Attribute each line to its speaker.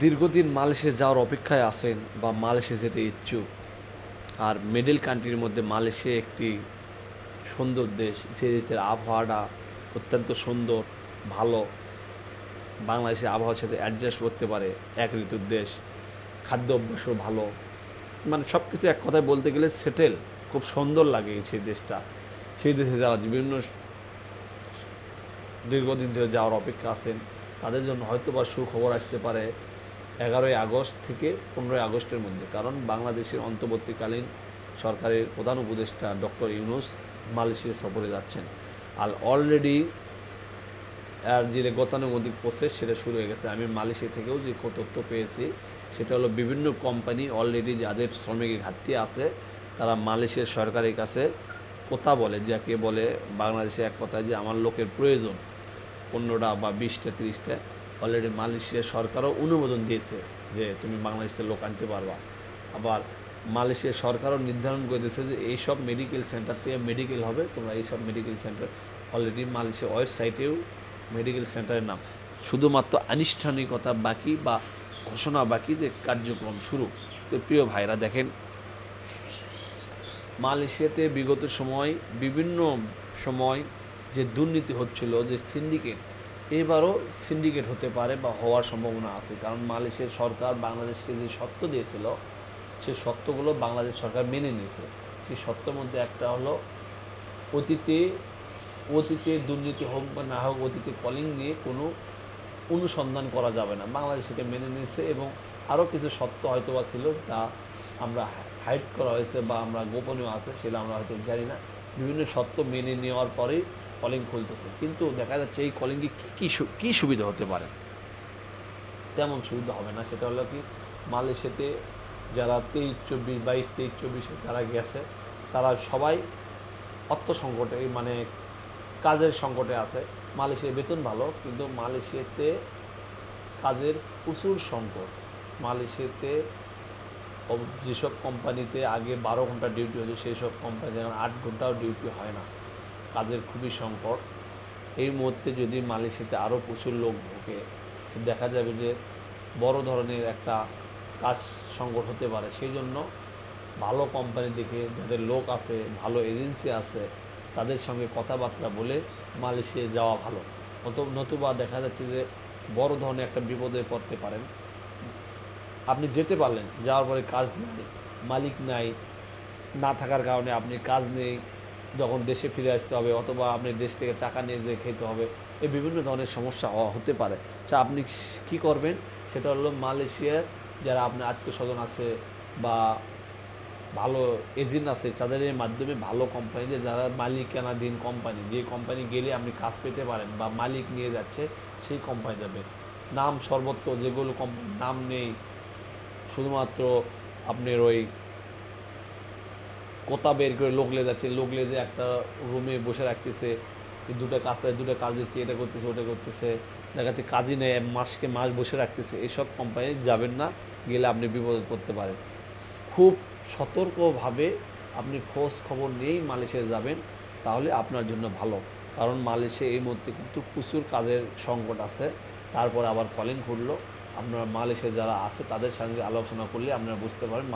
Speaker 1: দীর্ঘদিন মালয়েশিয়া যাওয়ার অপেক্ষায় আছেন বা মালয়েশিয়া যেতে ইচ্ছুক। আর মিডল কান্ট্রির মধ্যে মালয়েশিয়া একটি সুন্দর দেশ, যে দেশের আবহাওয়াটা অত্যন্ত সুন্দর, ভালো। বাংলাদেশের আবহাওয়ার সাথে অ্যাডজাস্ট করতে পারে এক ঋতুর দেশ। খাদ্য অভ্যাসও ভালো। মানে সব কিছু এক কথায় বলতে গেলে সেটেল খুব সুন্দর লাগে সেই দেশটা। সেই দেশে যারা বিভিন্ন দীর্ঘদিন ধরে যাওয়ার অপেক্ষা আছেন, তাদের জন্য হয়তো বা সুখবর আসতে পারে। এগারোই আগস্ট থেকে পনেরোই আগস্টের মধ্যে। কারণ বাংলাদেশের অন্তর্বর্তীকালীন সরকারের প্রধান উপদেষ্টা ডক্টর ইউনুস মালয়েশিয়া সফরে যাচ্ছেন। আর অলরেডি আর যে গতানুগতিক প্রসেস সেটা শুরু হয়ে গেছে। আমি মালয়েশিয়া থেকেও যে তথ্য পেয়েছি, সেটা হলো বিভিন্ন কোম্পানি অলরেডি যাদের শ্রমিকের ঘাটতি আছে, তারা মালয়েশিয়ার সরকারের কাছে কথা বলে, যাকে বলে বাংলাদেশে এক কথায় যে আমার লোকের প্রয়োজন, পনেরোটা বা বিশটা, তিরিশটা। অলরেডি মালয়েশিয়ার সরকারও অনুমোদন দিয়েছে যে তুমি বাংলাদেশের লোক আনতে পারবা। আবার মালয়েশিয়ার সরকারও নির্ধারণ করে দিয়েছে যে এইসব মেডিকেল সেন্টার থেকে মেডিকেল হবে, তোমরা এইসব মেডিকেল সেন্টার অলরেডি মালয়েশিয়া ওয়েবসাইটেও মেডিকেল সেন্টারের নাম। শুধুমাত্র আনুষ্ঠানিকতা বাকি বা ঘোষণা বাকি যে কার্যক্রম শুরু। তো প্রিয় ভাইরা দেখেন মালয়েশিয়াতে বিগত সময় বিভিন্ন সময় যে দুর্নীতি হচ্ছিল যে সিন্ডিকেট এবারও সিন্ডিকেট হতে পারে বা হওয়ার সম্ভাবনা আছে। কারণ মালয়েশিয়ার সরকার বাংলাদেশকে যে সত্য দিয়েছিল, সে সত্যগুলো বাংলাদেশ সরকার মেনে নিয়েছে। সেই সত্যের মধ্যে একটা হলো অতীতে অতীতে দুর্নীতি হোক বা না হোক, অতীতে কলিং নিয়ে কোনো অনুসন্ধান করা যাবে না। বাংলাদেশ সেটা মেনে নিয়েছে এবং আরও কিছু সত্য হয়তো বা ছিল যা আমরা হাইড করা হয়েছে বা আমরা গোপনীয় আছে সেটা আমরা হয়তো জানি না। বিভিন্ন সত্য মেনে নেওয়ার পরেই কলিং খুলতেছে। কিন্তু দেখা যাচ্ছে এই কলিংয়ে কী কী কী সুবিধা হতে পারে? তেমন সুবিধা হবে না। সেটা হলো কি, মালয়েশিয়াতে যারা তেইশ, চব্বিশ, বাইশ, তেইশ, চব্বিশে যারা গেছে, তারা সবাই অর্থ সংকটে মানে কাজের সংকটে আছে। মালয়েশিয়ার বেতন ভালো, কিন্তু মালয়েশিয়াতে কাজের প্রচুর সংকট। মালয়েশিয়াতে যেসব কোম্পানিতে আগে বারো ঘণ্টা ডিউটি হতো সেই সব কোম্পানি এখন আট ঘন্টাও ডিউটি হয় না। কাজের খুবই সংকট। এই মুহূর্তে যদি মালয়েশিয়াতে আরও প্রচুর লোক ঢোকে দেখা যাবে যে বড় ধরনের একটা কাজ সংকট হতে পারে। সেই জন্য ভালো কোম্পানি দেখে যাদের লোক আছে, ভালো এজেন্সি আছে, তাদের সঙ্গে কথাবার্তা বলে মালয়েশিয়ায় যাওয়া ভালো। নতু- নতুবা দেখা যাচ্ছে যে বড় ধরনের একটা বিপদে পড়তে পারেন। আপনি যেতে পারলেন, যাওয়ার পরে কাজ নেই, মালিক নাই, না থাকার কারণে আপনি কাজ নেই যখন দেশে ফিরে আসতে হবে অথবা আপনি দেশ থেকে টাকা নিয়ে যেয়ে খেতে হবে এই বিভিন্ন ধরনের সমস্যা হতে পারে। তা আপনি কি করবেন? সেটা হলো মালয়েশিয়ার যারা আপনার আত্মীয় স্বজন আছে বা ভালো এজেন্ট আছে, তাদের মাধ্যমে ভালো কোম্পানি যে যারা মালিকানাধীন কোম্পানি যে কোম্পানি গেলে আপনি কাজ পেতে পারেন বা মালিক নিয়ে যাচ্ছে, সেই কোম্পানি যাবে নাম সর্বত্র যেগুলো কোম্পানির নাম নেই, শুধুমাত্র আপনার ওই কোথা বের করে লোক লে যাচ্ছে, লোক যে একটা রুমে বসে রাখতেছে দুটো কাজ করে, দুটো কাজ দিচ্ছে, এটা করতেছে, ওটা করতেছে। দেখা যাচ্ছে কাজই নেই, মাসকে মাস বসে রাখতেছে। এইসব কোম্পানি যাবেন না, গেলে আপনি বিপদে পড়তে পারেন। খুব সতর্কভাবে আপনি খোঁজ খবর নিয়েই মালয়েশিয়া যাবেন, তাহলে আপনার জন্য ভালো। কারণ মালয়েশিয়া এই মুহূর্তে কিন্তু প্রচুর কাজের সংকট আছে। তারপরে আবার কলিং খুললো। আপনার মালয়েশিয়া যারা আছে, তাদের সঙ্গে আলোচনা করলে আপনারা বুঝতে পারেন